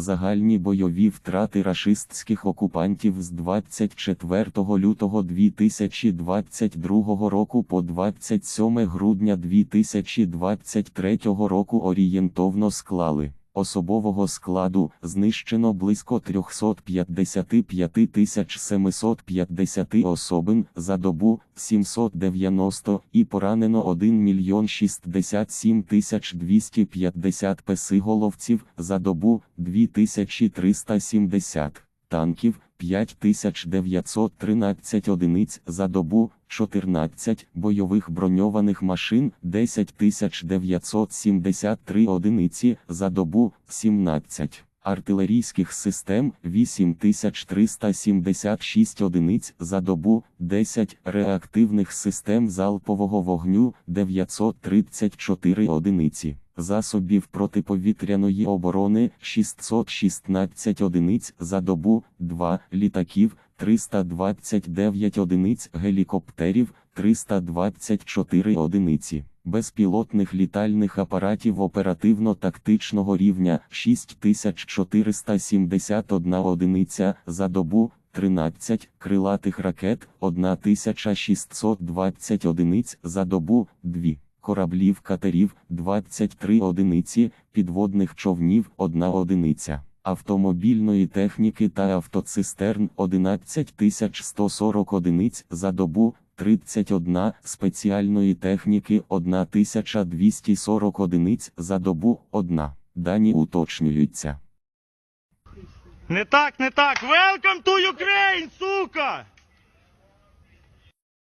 Загальні бойові втрати рашистських окупантів з 24 лютого 2022 року по 27 грудня 2023 року орієнтовно склали. Особового складу знищено близько 355 750 особин за добу 790 і поранено 1 мільйон 67 250 песиголовців за добу 2370 танків 5913 одиниць за добу, 14 бойових броньованих машин 10973 одиниці за добу, 17 артилерійських систем 8376 одиниць за добу, 10 реактивних систем залпового вогню 934 одиниці. Засобів протиповітряної оборони 616 одиниць за добу, 2 літаків, 329 одиниць гелікоптерів, 324 одиниці. Безпілотних літальних апаратів оперативно-тактичного рівня 6471 одиниця за добу, 13 крилатих ракет 1620 одиниць за добу, 2 кораблів катерів 23 одиниці, підводних човнів 1 одиниця, автомобільної техніки та автоцистерн 11140 одиниць за добу, 31 спеціальної техніки 1240 одиниць за добу 1. Дані уточнюються. Не так, не так. Welcome to Ukraine,